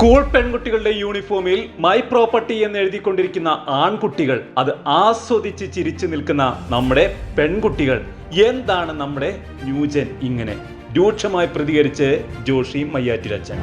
School പെൺകുട്ടികളുടെ യൂണിഫോമിൽ my property എന്ന് എഴുതിക്കൊണ്ടിരിക്കുന്ന ആൺകുട്ടികൾ അത് ആസ്വദിച്ച് ചിരിച്ചു നിൽക്കുന്ന നമ്മുടെ പെൺകുട്ടികൾ. എന്താണ് നമ്മുടെ ന്യൂജൻ ഇങ്ങനെ? രൂക്ഷമായി പ്രതികരിച്ച് ജോഷി മയ്യാറ്റിലച്ചൻ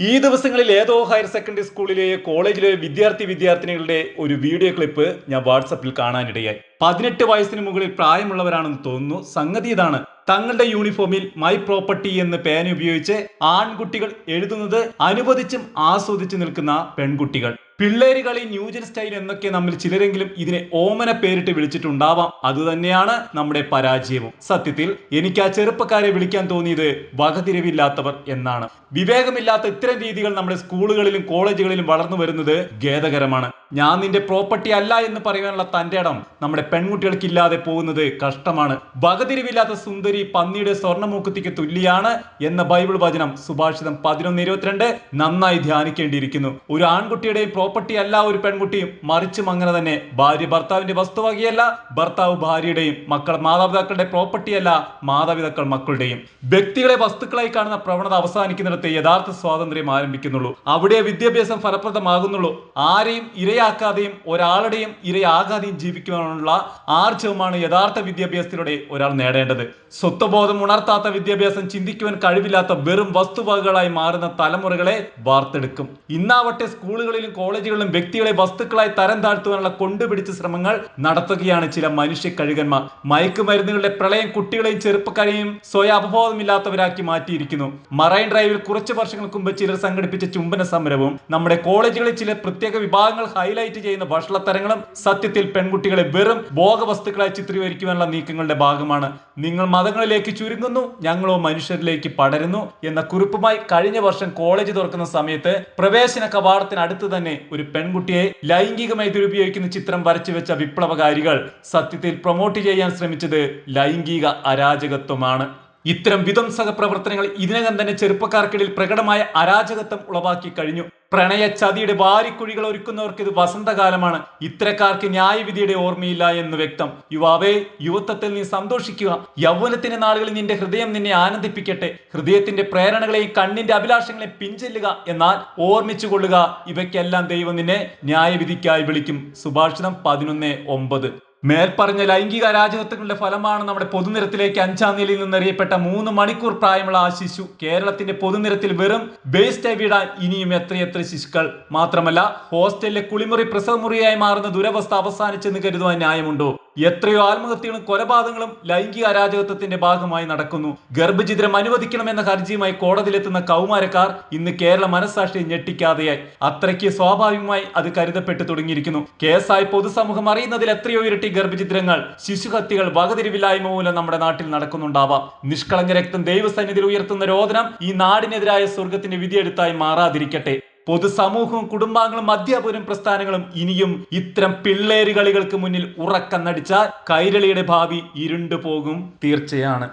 ഈ ദിവസങ്ങളിൽ ഏതോ ഹയർ സെക്കൻഡറി സ്കൂളിലെ കോളേജിലെ വിദ്യാർത്ഥി വിദ്യാർത്ഥിനികളുടെ ഒരു വീഡിയോ ക്ലിപ്പ് ഞാൻ വാട്സപ്പിൽ കാണാനിടയായി. പതിനെട്ട് വയസ്സിന് മുകളിൽ പ്രായമുള്ളവരാണെന്ന് തോന്നുന്നു. സംഗതി ഇതാണ്. തങ്ങളുടെ യൂണിഫോമിൽ മൈ പ്രോപ്പർട്ടി എന്ന് പേന ഉപയോഗിച്ച് ആൺകുട്ടികൾ എഴുതുന്നത് അനുവദിച്ചും ആസ്വദിച്ചു നിൽക്കുന്ന പെൺകുട്ടികൾ. പിള്ളേര് കളി ന്യൂജൻ സ്റ്റൈൽ എന്നൊക്കെ നമ്മൾ ചിലരെങ്കിലും ഇതിനെ ഓമന പേരിട്ട് വിളിച്ചിട്ടുണ്ടാവാം. അതുതന്നെയാണ് നമ്മുടെ പരാജയവും. സത്യത്തിൽ എനിക്ക് ആ ചെറുപ്പക്കാരെ വിളിക്കാൻ തോന്നിയത് വകതിരിവില്ലാത്തവർ എന്നാണ്. വിവേകമില്ലാത്ത ഇത്തരം രീതികൾ നമ്മുടെ സ്കൂളുകളിലും കോളേജുകളിലും വളർന്നു വരുന്നത് ഖേദകരമാണ്. ഞാൻ നിന്റെ പ്രോപ്പർട്ടി അല്ല എന്ന് പറയാനുള്ള തന്റെ ഇടം നമ്മുടെ പെൺകുട്ടികൾക്കില്ലാതെ പോകുന്നത് കഷ്ടമാണ്. വകതിരിവില്ലാത്ത സുന്ദരി പന്നിയുടെ സ്വർണമൂക്കുത്തിക്ക് തുല്യാണ് എന്ന ബൈബിൾ വചനം സുഭാഷിതം പതിനൊന്ന് ഇരുപത്തിരണ്ട് നന്നായി ധ്യാനിക്കേണ്ടിയിരിക്കുന്നു. ഒരു ആൺകുട്ടിയുടെയും പ്രോപ്പർട്ടി അല്ല ഒരു പെൺകുട്ടിയും മറിച്ചും അങ്ങനെ തന്നെ ഭാര്യ ഭർത്താവിന്റെ വസ്തുവകയല്ല ഭർത്താവ് ഭാര്യയുടെയും മക്കൾ മാതാപിതാക്കളുടെ പ്രോപ്പർട്ടി അല്ല മാതാപിതാക്കൾ മക്കളുടെയും. വ്യക്തികളെ വസ്തുക്കളായി കാണുന്ന പ്രവണത അവസാനിക്കുന്നിടത്ത് യഥാർത്ഥ സ്വാതന്ത്ര്യം ആരംഭിക്കുന്നുള്ളൂ. അവിടെ വിദ്യാഭ്യാസം ഫലപ്രദമാകുന്നുള്ളൂ. ആരെയും ഇരയാക്കാതെയും ഒരാളുടെയും ഇരയാകാതെയും ജീവിക്കുവാനുള്ള ആർജവമാണ് യഥാർത്ഥ വിദ്യാഭ്യാസത്തിലൂടെ ഒരാൾ നേടേണ്ടത്. സ്വത്വബോധം ഉണർത്താത്ത വിദ്യാഭ്യാസം ചിന്തിക്കുവാൻ കഴിവില്ലാത്ത വെറും വസ്തുവകകളായി മാറുന്ന തലമുറകളെ വാർത്തെടുക്കും. ഇന്നാവട്ടെ സ്കൂളുകളിലും കോളേജുകളിലും വ്യക്തികളെ വസ്തുക്കളായി തരം താഴ്ത്തുവാനുള്ള കൊണ്ടുപിടിച്ച ശ്രമങ്ങൾ നടത്തുകയാണ് ചില മനുഷ്യ കഴുകന്മാർ. മയക്കുമരുന്നുകളുടെ പ്രളയം കുട്ടികളെയും ചെറുപ്പക്കാരെയും സ്വയം അവബോധമില്ലാത്തവരാക്കി മാറ്റിയിരിക്കുന്നു. മറൈൻ ഡ്രൈവിൽ കുറച്ച് വർഷങ്ങൾക്ക് മുമ്പ് ചിലർ സംഘടിപ്പിച്ച ചുംബന സമരവും നമ്മുടെ കോളേജുകളിൽ ചില പ്രത്യേക വിഭാഗങ്ങൾ ഹൈലൈറ്റ് ചെയ്യുന്ന ഭക്ഷണത്തരങ്ങളും സത്യത്തിൽ പെൺകുട്ടികളെ വെറും ഭോഗവസ്തുക്കളായി ചിത്രീകരിക്കുവാനുള്ള നീക്കങ്ങളുടെ ഭാഗമാണ്. നിങ്ങൾ മതങ്ങളിലേക്ക് ചുരുങ്ങുന്നു ഞങ്ങളോ മനുഷ്യരിലേക്ക് പടരുന്നു എന്ന കുറിപ്പുമായി കഴിഞ്ഞ വർഷം കോളേജ് തുറക്കുന്ന സമയത്ത് പ്രവേശന കവാടത്തിനടുത്ത് തന്നെ ഒരു പെൺകുട്ടിയെ ലൈംഗികമായി ദുരുപയോഗിക്കുന്ന ചിത്രം വരച്ചു വെച്ച വിപ്ലവകാരികൾ സത്യത്തിൽ പ്രൊമോട്ട് ചെയ്യാൻ ശ്രമിച്ചത് ലൈംഗിക അരാജകത്വമാണ്. ഇത്തരം വിധ്വംസക പ്രവർത്തനങ്ങൾ ഇതിനകം തന്നെ ചെറുപ്പക്കാർക്കിടയിൽ പ്രകടമായ അരാജകത്വം ഉളവാക്കി കഴിഞ്ഞു. പ്രണയ ചതിയുടെ വാരിക്കുഴികൾ ഒരുക്കുന്നവർക്ക് ഇത് വസന്തകാലമാണ്. ഇത്തരക്കാർക്ക് ന്യായവിധിയുടെ ഓർമ്മയില്ല എന്ന് വ്യക്തം. യുവാവേ യുവത്വത്തിൽ നീ സന്തോഷിക്കുക. യൗവനത്തിന്റെ നാളുകളിൽ നിന്റെ ഹൃദയം നിന്നെ ആനന്ദിപ്പിക്കട്ടെ. ഹൃദയത്തിന്റെ പ്രേരണകളെയും കണ്ണിന്റെ അഭിലാഷങ്ങളെ പിഞ്ചെല്ലുക എന്നാൽ ഓർമ്മിച്ചു കൊള്ളുക ഇവയ്ക്കെല്ലാം ദൈവം നിന്നെ ന്യായവിധിക്കായി വിളിക്കും. സുഭാഷിതം പതിനൊന്ന് ഒമ്പത്. മേൽപ്പറഞ്ഞ ലൈംഗിക അരാജകത്വങ്ങളുടെ ഫലമാണ് നമ്മുടെ പൊതുനിരത്തിലേക്ക് അഞ്ചാം നിലയിൽ നിന്നറിയപ്പെട്ട മൂന്ന് മണിക്കൂർ പ്രായമുള്ള ആ ശിശു. കേരളത്തിന്റെ പൊതുനിരത്തിൽ വെറും വേസ്റ്റ് വിടാൻ ഇനിയും എത്രയെത്ര ശിശുക്കൾ? മാത്രമല്ല ഹോസ്റ്റലിലെ കുളിമുറി പ്രസവമുറിയായി മാറുന്ന ദുരവസ്ഥ അവസാനിച്ചെന്ന് കരുതുവാൻ ന്യായമുണ്ടോ? എത്രയോ ആത്മഹത്യകളും കൊലപാതകങ്ങളും ലൈംഗിക അരാജകത്വത്തിന്റെ ഭാഗമായി നടക്കുന്നു. ഗർഭചിത്രം അനുവദിക്കണമെന്ന ഹർജിയുമായി കോടതിയിലെത്തുന്ന കൗമാരക്കാർ ഇന്ന് കേരള മനസ്സാക്ഷിയെ ഞെട്ടിക്കാതെയായി. അത്രയ്ക്ക് സ്വാഭാവികമായി അത് കരുതപ്പെട്ടു തുടങ്ങിയിരിക്കുന്നു. കേസായി പൊതുസമൂഹം അറിയുന്നതിൽ എത്രയോ ഇരട്ടി ഗർഭചിത്രങ്ങൾ ശിശുഹത്യകൾ വകതിരിവില്ലായ്മ മൂലം നമ്മുടെ നാട്ടിൽ നടക്കുന്നുണ്ടാവാം. നിഷ്കളങ്ക രക്തം ദൈവസന്നിധിയിൽ ഉയർത്തുന്ന രോദനം ഈ നാടിനെതിരായ സ്വർഗത്തിന്റെ വിധിയെടുത്തായി മാറാതിരിക്കട്ടെ. പൊതുസമൂഹവും കുടുംബാംഗങ്ങളും അധ്യാപകരും പ്രസ്ഥാനങ്ങളും ഇനിയും ഇത്തരം പിള്ളേരുകളികൾക്ക് മുന്നിൽ ഉറക്കം നടിച്ചാൽ കൈരളിയുടെ ഭാവി ഇരുണ്ടു പോകും തീർച്ചയാണ്.